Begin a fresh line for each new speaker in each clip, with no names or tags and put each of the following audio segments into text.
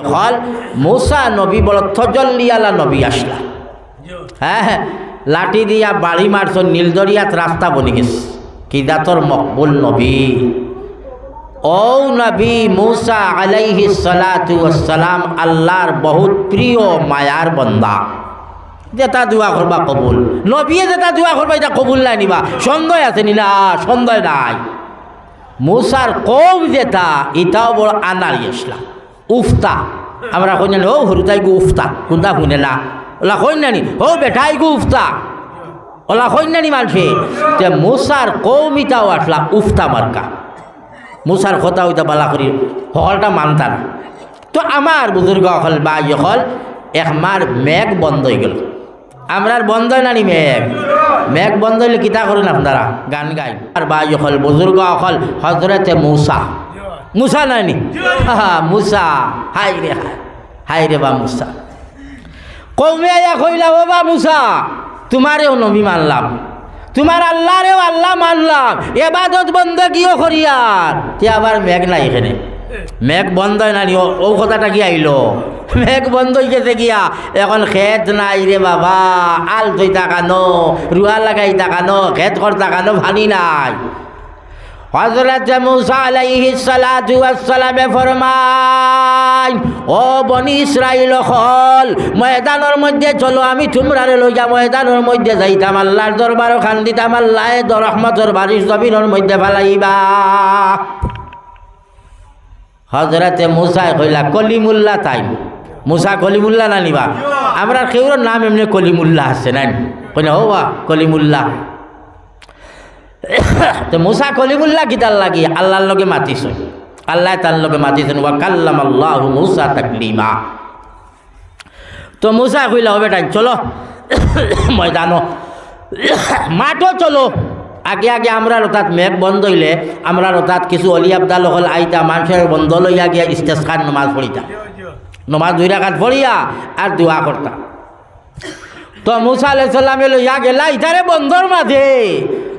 হল, মুসা নবী বল থজল্লিয়ালা নবী আসলা। হ্যাঁ হ্যাঁ লাঠি দিয়া বাড়ি মারছ নীলদরিয়াত রাস্তা বনি গেছে। কি দাতর মকবুল নবী? ও নবী মুসা আলাইহি সালাতু সালাম আল্লাহর বহুত প্রিয় মায়ার বন্দা। যেটা দোয়া করবা কবুল। নবীয়ে যেটা দোয়া করবা, এটা কবুল নাই নিবা। সন্দেহ আছে নি না? সন্দেহ নাই। মুসার কম যেটা, এটাও বড় আনার ইসলাম উফতা। আমরা কই জানি ও হরুতাই গু উফতা। কোনটা শুনে না ওলা কই নানি ও বেটাই গু উফতা। ওলা কই নানি মানুষে তে মুসার কৌমিটাও আসলা উফতা মার্কা মুসার কথা হইতা বালা করি সকলটা মানতা না। তো আমার বুজুর্গ হল বা হল একমার মেঘ বন্ধ হয়ে গেল। আমরার বন্ধ নানি মেঘ? মেঘ বন্ধ হইলে কিতা করুন আপনারা? গান গাই। আর বা হল বুজুর্গ হল হজরতে মুসা মুসা নানি হা মুসা। হাই রে হাই হাই রে বা মুসা। কৌমে আয়া কইলা, ও বা মুসা, তোমারেও নবী মানলাম। তোমার আল্লাহরেও আল্লাহ মানলাম। এবাদত বন্ধ কিও করিয়ার তে আবার মেঘ নাই এখানে। মেঘ বন্ধ হয় নানি ও- কথাটা কি আইলো? মেঘ বন্ধ হয়ে গেছে গিয়া এখন খেত নাই রে বাবা। আল থই তাকানো রুয়া লাগাই তাকানো, খেত কর তাকানো, ভানি নাই। হজরত মুসা আলাইহি সালাতু ওয়াসসালামে ফরমাই ও বনি ইসরাইল হল ময়দানের মধ্যে চলো, আমি তোমরারে লইয়া ময়দানের মধ্যে যাইতাম, আল্লাহর দরবার খান দিতাম, আল্লাহ রহমতর বারিশ জমিনের মধ্যে ফালাইবা। হজরতে মুসাই কইলা কলিমুল্লা তাই, মুসা কলিমুল্লা না নিবা? আমরা কেউর নাম এমনি কলিমুল্লা আছে নাই। কইলা ও বা কলিমুল্লা তো মুসা কলিমুল্লাহ কিতার লাগি? আল্লাহর লগে মাতিছ। আল্লাহ তার লগে মাতিছেন ওয়া কাল্লাম আল্লাহ মুসা তাকলিমা। তো মুসা কইলা, হবে টাইম চলো। ময়দানো। মাঠও চলো। আগে আগে আমরা রতাত মেঘ বন্ধ হইলে আমরা রতাত কিছু অলি আবদাল হল আইতা, মানুষের বন্ধ লইয়া গিয়া খান নমাজ পড়িতা। নমাজ দুই রাখাত পড়িয়া আর দোয়া করতা। তো মুসা আলাইসাল্লামে লইয়া গেলা, ইতারে বন্ধর মাঝে।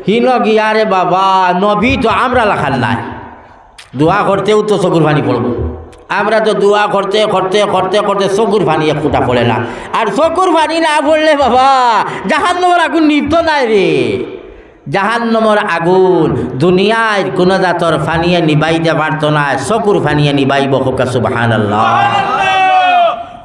হিন গিয়া রে বাবা, নবী তো আমরা লাখান নাই। দোয়া করতেও তো চকুর পানি পড়ব। আমরা তো দোয়া করতে করতে করতে করতে চকুর পানি এক ফুটা পড়ে না। আর চকুর পানি না পড়লে বাবা জাহান নম্বর আগুন নিত নাই রে। জাহান নম্বর আগুন দুনিয়ায় কোনো জাতর ফানিয়ে নিবাইতে পারতো না, চকুর ফানিয়ে নিবাইব হোকা সুবাহান আল্লাহ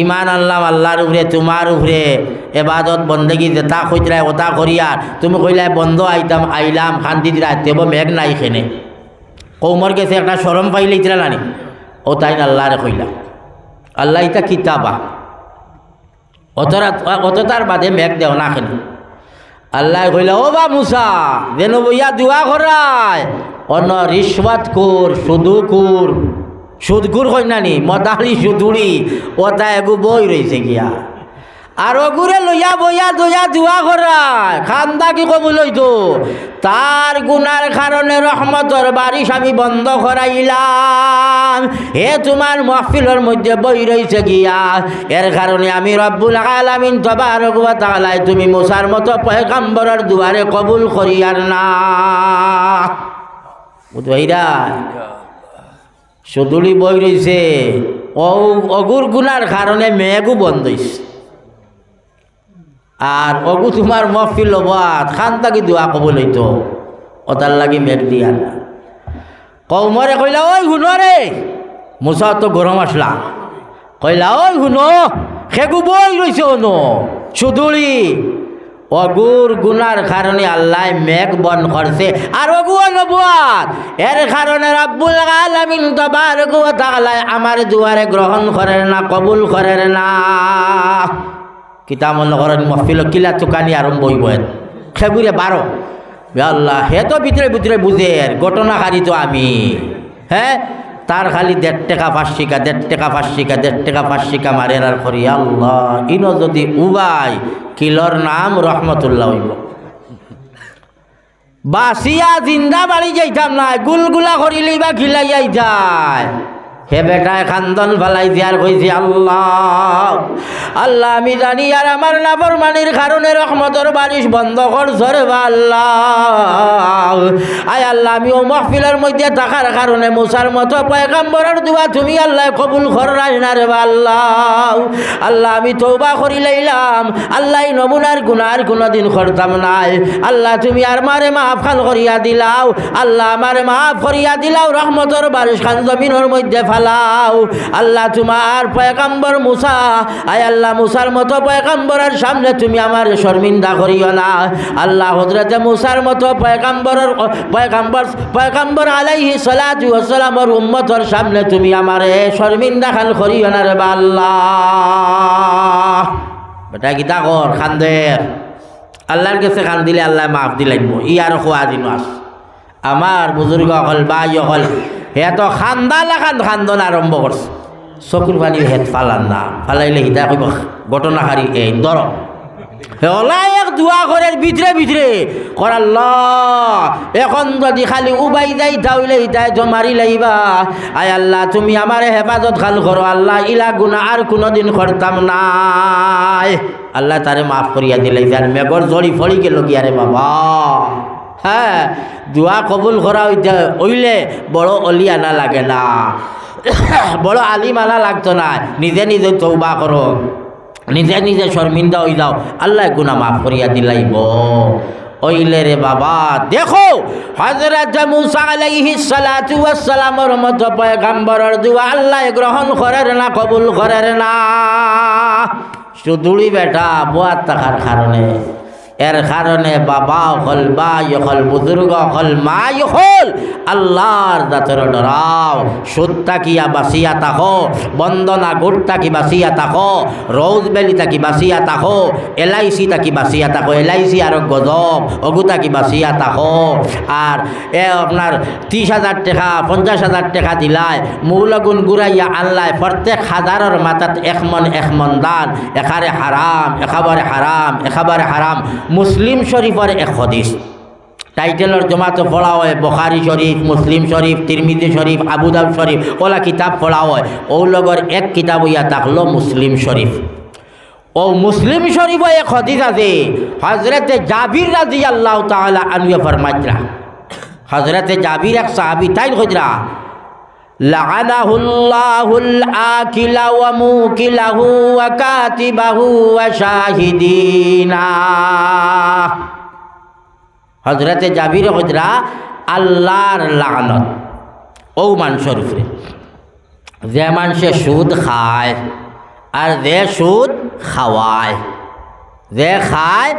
ইমান আল্লাহ আল্লাহর উপরে, তোমার উপরে। এবাদত, বন্দেগি যেটা কইতরা ওটা করিয়ার তুমি কইলাই, বন্ধ আইতাম, আইলাম শান্তি দিলা তেব মেঘ নাই খেনে কৌমর গেছে, একটা সরম পাইলে ইতরা নানি। ও তাই আল্লাহরে কইলা। আল্লাহ ইটা কিতাবা। অতরা অতটার বাদে মেঘ দেও না খেনে আল্লাহ কইলা ও বা মুসা যেন বইয়া দোয়া করায় অন্য রিশ্বত কুর সুদু কুর সুদকুর কই নানি, মদালি সুদুড়ি ওটা এগু বই রয়েছে গিয়া। আর ওগুরে লইয়া বইয়া দইয়া দোয়া করায় খান্দা কি কবুল হইতো? তার গুনার কারণে রহমতর বারিশ আমি বন্ধ করাইলাম। হে তোমার মহফিলের মধ্যে বই রয়েছে গিয়া, এর কারণে আমি রব্বুল আলামিন তবার তালাই তুমি মুসার মতো পয়গাম্বরের দুয়ারে কবুল করিয়ার না? সুদুলি বই রয়েছে অগুর গুনার কারণে মেঘও বন্ধ হয়েছে আর অগু তোমার মহফিল লবাত খান তাকি দোয়া কবল হইতো। ওটার লাগি মেঘ দিয়া না কৌমরে কইলা, ওই শুনো রে, মুসা তো গরম আসলা। কইলা, ওই শুনো সেগু বই রয়েছে অনু সুদুলি অগুর গুনার কারণে আল্লাহ মেঘ বন করছে। আর অগু নবুয়াত এর কারণে রাব্বুল আলামিন তবারক ওয়া তাআলা আমার দুয়ারে গ্রহণ করে না, কবুল করে না। কিতাব করেন মহফিল কিলা চুকানি আরম্ভ হইব সেগুড়ে বারো আল্লাহ, হে তো ভিতরে ভিতরে বুঝে ঘটনাকারী তো আমি। হ্যাঁ তার খালি দেড় টাকা ফাঁসিকা দেড় টাকা ফাঁসিকা দেড় টাকা ফাঁসিকা মারে আর করি। আল্লাহ, ইনো যদি উবাই, কিলর নাম রহমতুল্লাহ হইব। বাসিয়া জিন্দা বাড়ি যাইতাম না, গুলগুলা করিলেই বা ঘিলাইয়াই যায়। হে বেটায় খান্দন ফালাই দিয়ার কইছি আল্লাহ। আল্লাহ, আমি জানি আর আমার নাফর মানির কারণে রহমতর বারিশ বন্ধ করছ রে বা আল্লাহ। আয় আল্লাহ, আমি ও মহফিলের মধ্যে থাকার কারণে মুসার মতো পয়গাম্বরের দুয়া তুমি আল্লাহ কবুল করাই না রে আল্লাহ। আল্লাহ, আমি তৌবা করি লইলাম। আল্লাহ নমুনার গুনার কোনোদিন করতাম নাই। আল্লাহ, তুমি আর মারে মাফ খান করিয়া দিলাও। আল্লাহ, আমারে মাফ করিয়া দিলাও রহমতর বারিশ খান জমিনের মধ্যে ফালাও। আল্লাহ তোমার পয়গাম্বর মুসা, আয় আল্লাহ মুসার মতো পয়গাম্বরের সামনে তুমি আমার শর্মিন্দা করিও না। আল্লাহ হজরতে মুসার মতো পয়গাম্বরের, পয়গাম্বর পয়গাম্বর আলাইহি সালাতু ওয়াসালামর উম্মতর সামনে তুমি আমারে শর্মিন্দা খান করিও না রে বা আল্লাহ। বেটা গীতা কর খান্দের? আল্লাহর কাছে খান দিলে আল্লাহ মাফ দিলাইব ই আর খোয়া দিন আস। আমার বুজুর্গ হল বাই হল হে খান্দা লাখান খান্দন আরম্ভ করছে চকুর পানি হেত ফালান না। ফালাইলে হিতা কইব ঘটনাকারী এই দর ওলাই এক দোয়া করে ভিতরে ভিতরে করাল্লাহ এখন যদি খালি উবাই যাই তাহলে হিতায় জমারি লাইবা। আয় আল্লাহ, তুমি আমার হেফাজত খাল করো আল্লাহ, ইলা গুনা আর কোনোদিন করতাম নাই। আল্লাহ তারে মাফ করিয়া দিলে যার মেঘর জড়ি ফড়ি গেল গিয়ারে বাবা। হ্যাঁ দোয়া কবুল করা ওইলে বড় অলিয়ানা লাগে না। বড় আলিমানা লাগতো না। নিজে নিজে তৌবা করো। নিজে নিজে শর্মিন্দা হয়ে যাও। আল্লাহ গুনা মাফ করিয়া দিলাইব। ওইলে রে বাবা, দেখো, হযরত মুসা আলাইহিস সালাতু ওয়াস সালামের মতো পয়গম্বরের দোয়া আল্লাহ গ্রহণ করেন না, কবুল করেন না। শুধুই বেটা বুয়ার থাকার কারণে। এর কারণে বাবা হল বা হল বুজুর্গ হল মা হল আল্লাহর দাতর ডরাও। সুদ তাকিয়া বাসিয়া তাকো বন্দনা গুড় তাকি বাসিয়া তাকো রৌজ বেলি তাকি বাসিয়া তাকো এলআইসি তাকি বাসিয়া তাকো এলআইসি আর গজব অগু তাকি বাসিয়া তাকো আর এ আপনার ত্রিশ হাজার টাকা, পঞ্চাশ হাজার টাকা দিলাই, মৌলগুণ গুড়াইয়া আনলাই প্রত্যেক হাজারের মাথাত এক মন এক মন দান। এখারে হারাম এখাবারে হারাম এখাবারে হারাম মুসলিম শরীফের এক হদিস। টাইটেলর জমাতে পড়া হয় বখারি শরীফ, মুসলিম শরীফ তিরমিদি শরীফ আবুদাব শরীফ, ওলা কিতাব পড়া হয়। লগর এক কিতাব ইয়া থাকল মুসলিম শরীফ। ও মুসলিম শরীফ এক হদিস আছে হজরতে জাবির রাজি আল্লাহ তাআলা আনুয়ে ফরমাইতরা হজরতে জাবির এক সাহাবি তাই হজরা لعنه الله الآكل وموكله وكاتبه وشاهدينا হজরতে জাবির হজরা আল্লাহর লানত ও মানুষের উপরে যে মানুষে সুদ খায় আর যে সুদ খাওয়ায় যে খায়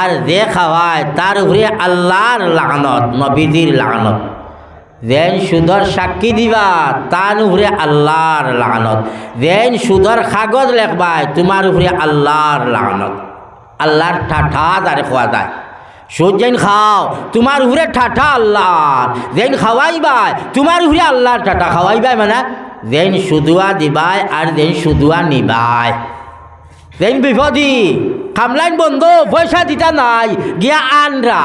আর যে খাওয়ায় তার উপরে আল্লাহর লানত নবীজির লানত যেন সুদর সাক্ষী দিবা, তার উপরে আল্লাহর লানত। যেন সুদর কাগজ লেখবাই তোমার উপরে আল্লাহর লানত। আল্লাহর ঠাঠা তারে খোয়া যায়। সুদ যেন খাও, তোমার উপরে ঠাঠা আল্লাহর। যেন খাওয়াইবাই, তোমার উপরে আল্লাহর ঠাঠা খাওয়াইবাই মানে যেন সুদুয়া দিবাই আর যেন সুদুয়া নিবাই। যেন বিপদি খামলাইন বন্ধ, পয়সা দিতা নাই, গিয়া আনরা।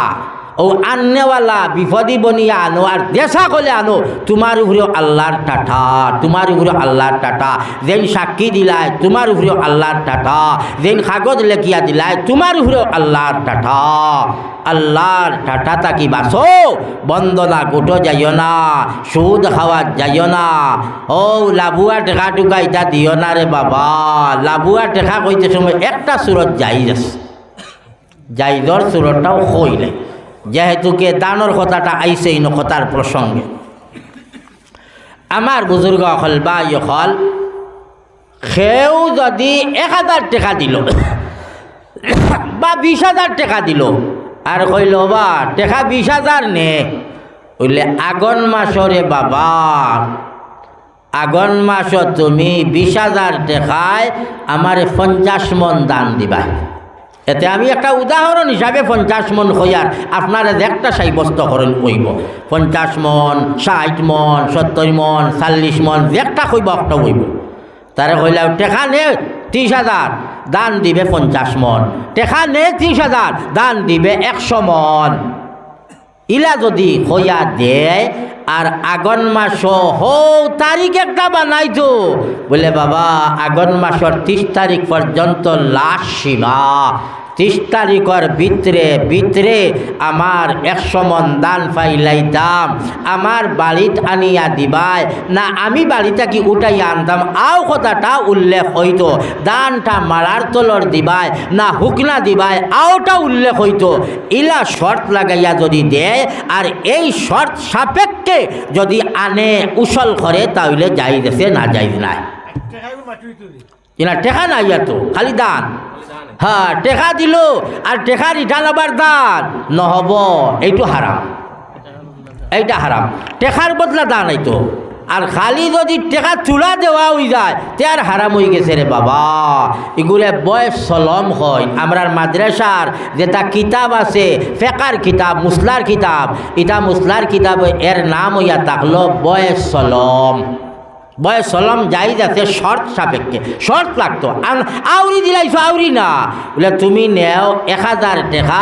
ও আননেওয়ালা বিপদি বনিয়া আনো আর দেশা কলে আনো, তোমার উপরেও আল্লাহর টাটা, তোমার উপরেও আল্লাহর টাটা। যেন সাক্ষী দিলাই, তোমার উপরেও আল্লাহর টাটা। যেন কাগজ লেখিয়া দিলাই, তোমার উপরেও আল্লাহর টাটা। আল্লাহর টাটা তাকি বাসো, বন্দনা গোটো যাইও না, সুদ খাওয়া যাইও না। ও লাবুয়া টেকা টুকা ইটা দিও না রে বাবা। লাবুয়া টেকা কইতে সময় একটা সুরত যাই যাচ্ছে যাইদর সুরতটাও হইলে যেহেতুকে দানর কথাটা আইসে ইন কথার প্রসঙ্গে। আমার বুজুর্গ হল বা হল, সেও যদি এক হাজার টাকা দিল, বা বিশ হাজার টাকা দিল, আর কইল বা টাকা বিশ হাজার নে। বললে আগন মাসরে বাবা, আগন মাসত তুমি বিশ হাজার টাকায় আমার পঞ্চাশ মন দান দিবা। এতে আমি একটা উদাহরণ হিসাবে পঞ্চাশ মন হইয়ার আপনারা যে একটা সাব্যস্ত করেন কইব। পঞ্চাশ মন, ষাট মন, সত্তর মন, চাল্লিশ মন যে একটা কইব একটা কইব। তারা কইলে, টেকা নে ত্রিশ হাজার, দান দিবে পঞ্চাশ মন। টেকা নে ত্রিশ হাজার, দান দিবে একশো মন। ইলা যদি হইয়া দেয়, আর আগন মাস হো তারিখ একটা বানাইতো। বলে বাবা, আগন মাসের ত্রিশ তারিখ পর্যন্ত লাশ সীমা ত্রিশ তারিখর ভিতরে ভিতরে আমার একশো মন দান পাইলাইতাম আমার বাড়িত আনিয়া দিবাই। না আমি বাড়িতে কি উঠাইয়া আনতাম। আও কথাটা উল্লেখ হইতো। দানটা মারার তলর দিবাই। না হুকনা দিবাই। আওটা উল্লেখ হইতো। ইলা শর্ত লাগাইয়া যদি দেয় আর এই শর্ত সাপেক্ষে যদি আনে উসল করে তাহলে যাই দেশে না যাই নাই। টেকা নাই আর তো খালি দান। হ্যাঁ টেকা দিল আর টেকা রিটার্ন আবার দান। নহব, এইটো হারাম। এইটা হারাম। টেকার বদলা দান এইতো আর খালি যদি টেকা তুলা দেওয়া হয়ে যায়, তে আর হারাম হয়ে গেছে রে বাবা। এগুলো বয়স সলম হয়। আমরার মাদ্রাসার যেটা কিতাব আছে, ফেকার কিতাব, মুসলার কিতাব এটা মুসলার কিতাব এর নাম হইয়া থাকল বয়স সলম বয়স সলম যাই যাতে শর্ত সাপেক্ষে। শর্ত লাগতো। আর আউরি দিলাইছো, আউরি না। বলে, তুমি নেও এক হাজার টাকা।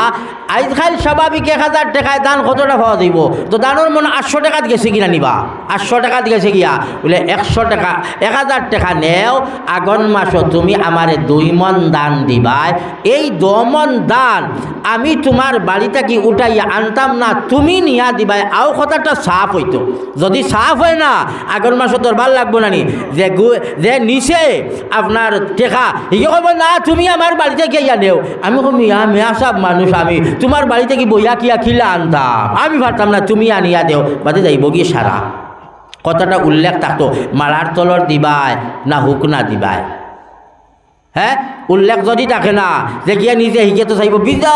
আজকাল স্বাভাবিক এক হাজার টাকায় দান কতটা পাওয়া দিব তো দানোর মনে আটশো টাকাত গেছে কিনা নিবা? আটশো টাকাত গেছে গিয়া বলে, একশো টাকা এক হাজার টাকা নেও। আগন মাসও তুমি আমারে দুই মন দান দিবাই। এই দমন দান আমি তোমার বাড়িতে কি উঠাইয়া আনতাম না? তুমি নিয়া দিবাই। আও কথাটা সাফ হইতো। যদি সাফ হয় না, আগন মাসও তোর ভালো লাগবো না যে যে নিচে আপনার টেকা ইয়ে কব না, তুমি আমার বাড়িতে ইয়া নেও। আমি কম ইয়া মেয়া সব মানুষ আমি। তোমার বাড়িতে কি বইয়া কিয়া খিলা আনতাম আমি ভাবতাম, না, তুমি আনিয়া দেও বাদে যাইব গিয়ে সারা কথাটা উল্লেখ থাকতো মালার তলর দিবায় না হুক না দিবাই। হ্যাঁ উল্লেখ যদি থাকে না, যে গিয়া নিজে শিকে তো চাইব বিজা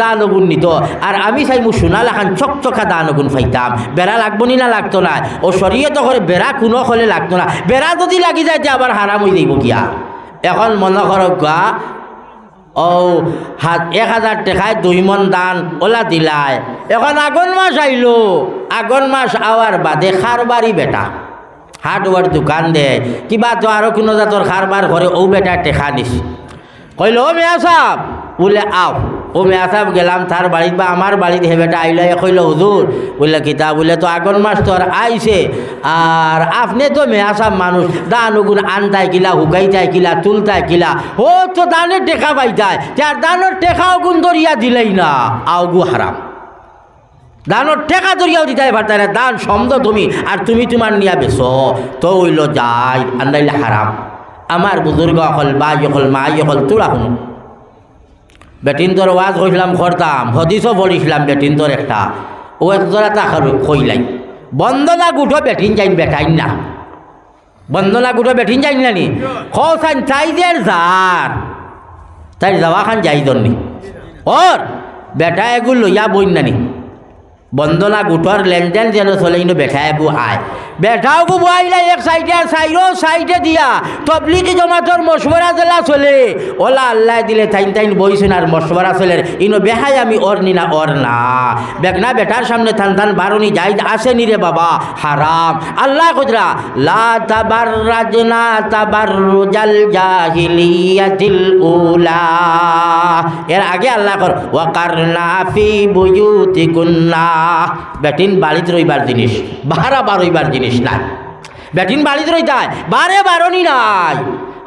দান অগুণ নিত। আর আমি চাইমু সোনা লাখান চকচকা দান অগুণ ফাইতাম বেড়া লাগবো নি না লাগতো না? ও সরিয়ে তো করে বেড়া কোনো হলে লাগতো না। বেড়া যদি লাগি যায় তে আবার হারাম হয়ে যাইব গিয়া এখন মনে করক গা। ও হাত এক হাজার টাকায় দুই মন দান ওলা দিলাই। এখন আগন মাস আইলো। আগন মাস আওয়ার বাদে খারবারি বেটা। হার্ডওয়ার দোকান দে। কিবা তো আরও কোনো জাতর খারবার করে ও বেটা টেকা নিস কইল ও মেয়া সাহ বলে, আও। ও মেয়া সাহ গেলাম তার বাড়িত বা আমার বাড়িত হে বেটা আইলে। কইল হুজুর বললে কিতা বলে তো আগন মাস তোর আইছে। আর আপনি তো মেয়া সাহ মানুষ দান ওগুন আনতাই কিলা হুকাইতাই কিলা তুলতাই কিলা ও তো দানের টেকা পাইতাই তার দানের টেকা ওগুন ধরিয়া দিলেই না। আওগু হারাম দানোর টেকা দরিয়াও দিতে পারতে না দান সমদ তুমি, আর তুমি তোমার নিয়া বেছো তো হইল যাই আন্দাইলে হারাম। আমার বুজুর্গ অকল বা অকল মা অকল তোরা শুনো বেটিন তোর ওয়াজ কইলাম করতাম হদিসও পড়িছিলাম বেটিন তোর একটা। ও একজোড়া তা কইলাই বন্দনা গুঠো বেটিন যাইন বেটাইন না। বন্দনা গুঠো বেটিন যাইন না নি? চাই দের যার তাই যাওয়া খান যাই দন্নি ওর, বেটা এগুলো লইয়া বইন নানি বন্দনা গোটৰ লেনদেন যেন চলে, কিন্তু বেঠাই বু আয় বেঠাও বু আইলে, এক সাইডে সাইডও সাইডে দিয়া। তবলিগি জমাতর মশবরা জেলা চলে। ওলা আল্লাহ দিলে তাইন তাইন বইছেন আর মশবরা চলে। ইনো বেহাই আমি ওর নি না ওর না। বেগনা বেটার সামনে থান থান বারুনি যাই আসেনি রে বাবা? হারাম আল্লাহ কুদরা লা তাবার রাজনা তাবার রুজাল জাহিলিয়াতিল উলা। এর আগে আল্লাহ কর ওয়াকারনা ফি বুয়ুতিকুন্না বেটিন বাড়িতে রইবার জিনিস বাহারা বারইবার জিনিস নাই। ব্যাটিন বাড়িতে রইতায় বারে বারণই নাই।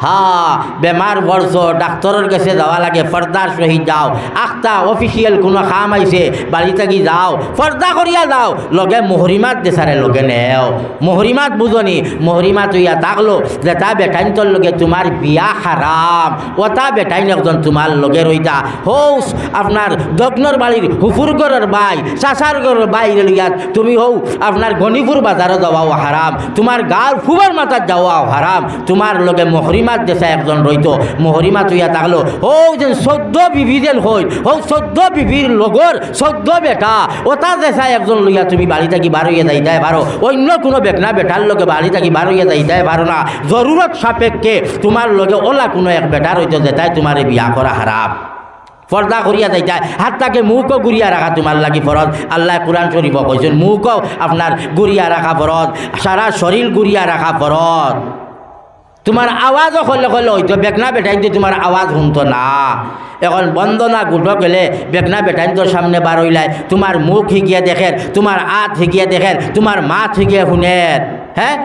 হ্যাঁ বেমার বর্ষ ডাক্তরের কাছে যাওয়া লাগে পর্দার সহিত যাও। আখতা অফিসিয়াল কোনো কাম আইছে বাড়ি থাকি যাও। পর্দা করিয়া যাও। লগে মহরিমাত দেশারে লগে নেও। মহরিমাত বুঝনি মহরিমাত হইয়া থাকল যে তা বেটাইন তোর লগে তোমার বিয়া হারাম ও তা বেটাইন একজন তোমার লগে রইতা হৌস আপনার দগ্নর বাড়ির হুফুরগড়ের বাই চাষার গড়ের বাইরে লইয়া তুমি হৌ আপনার গণিপুর বাজারে যাওয়াও হারাম তোমার গাঁর ফুবার মাথার যাওয়াও হারাম তোমার লগে মহরিমাত দেশা একজন রইত। মহরিমাত হইয়া থাকল ও যে চৈদ্য বিবি যেন হই ও চৈদ্য বিবির লগর চৈদ্য বেটা ওটা দেশা একজন লইয়া তুমি বাড়ি থাকি বার হইয়া যাইতাই পারো। অন্য কোনো বেকনা বেটার লগে বাড়ি থাকি বার হইয়া যাইতাই পারো না। জরুরত সাপেক্ষে তোমার লগে ওলা কোনো এক বেটার হইতে যেতাই তোমার বিয়া করা হারাম পর্দা করিয়া যাইতা হাতটাকে মুখও গুড়িয়া রাখা তোমার লাগি ফরজ আল্লাহ কোরআন শরীফ কইছেন মুখও আপনার গুড়িয়া রাখা ফরজ সারা শরীর গুড়িয়া রাখা ফরজ তোমার আওয়াজও হলে হলে হয়তো বেকনা বেটাইতে তোমার আওয়াজ শুনতো না। এখন বন্দনা গুটো গেলে বেকনা বেটাইন্তর সামনে বারইলাই তোমার মুখ শিকিয়ে দেখের তোমার আত শিকিয়ে দেখের তোমার মাত শিকিয়ে শুনের হ্যাঁ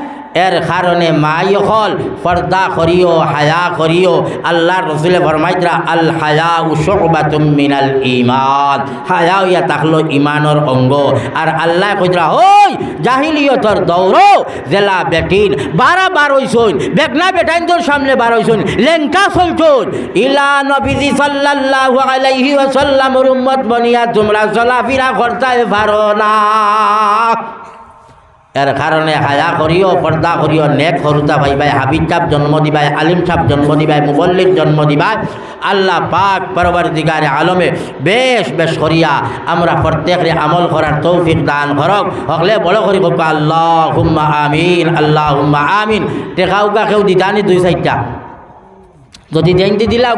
এর কারণে মাই হল পর্দা করিও, হায়া করিও। আল্লাহ রসুলে ফরমাইতরা আল হায়া উসবাতুম মিনাল ইমান হায়া ইয়া তাকলো ইমানর অঙ্গ। আর আল্লাহ কইতরা, ওই জাহিলিয়তর দৌড়, জেলা বেটিন, বারা বার হইছুন বেগনা বেটাইন তোর সামনে বার হইছুন লেঙ্কা চলছুন ইলা নবীজি সাল্লাল্লাহু আলাইহি ওয়াসাল্লামর উম্মত বনিয়া, তোমরা চলাফেরা করতে পারো না। এর কারণে হায়া করিও, পর্দা করিও, নেক হরুতা ভাইবাই, হাবিব সাপ জন্ম দিবাই, আলিম সাপ জন্ম দিবাই মুবল্লিক জন্ম দিবাই, আল্লাহ পাক পরবার দিগারে আলমে বেশ বেশ করিয়া আমরা প্রত্যেকরে আমল করার তৌফিক দান করক। হকলে বড় করি হোক আল্লাহ হুম্মা আমিন আল্লাহ হুম্মা আমিন। টেকাউকা কেউ দিতানি দুই চারটা। যদি জেনতে দিলা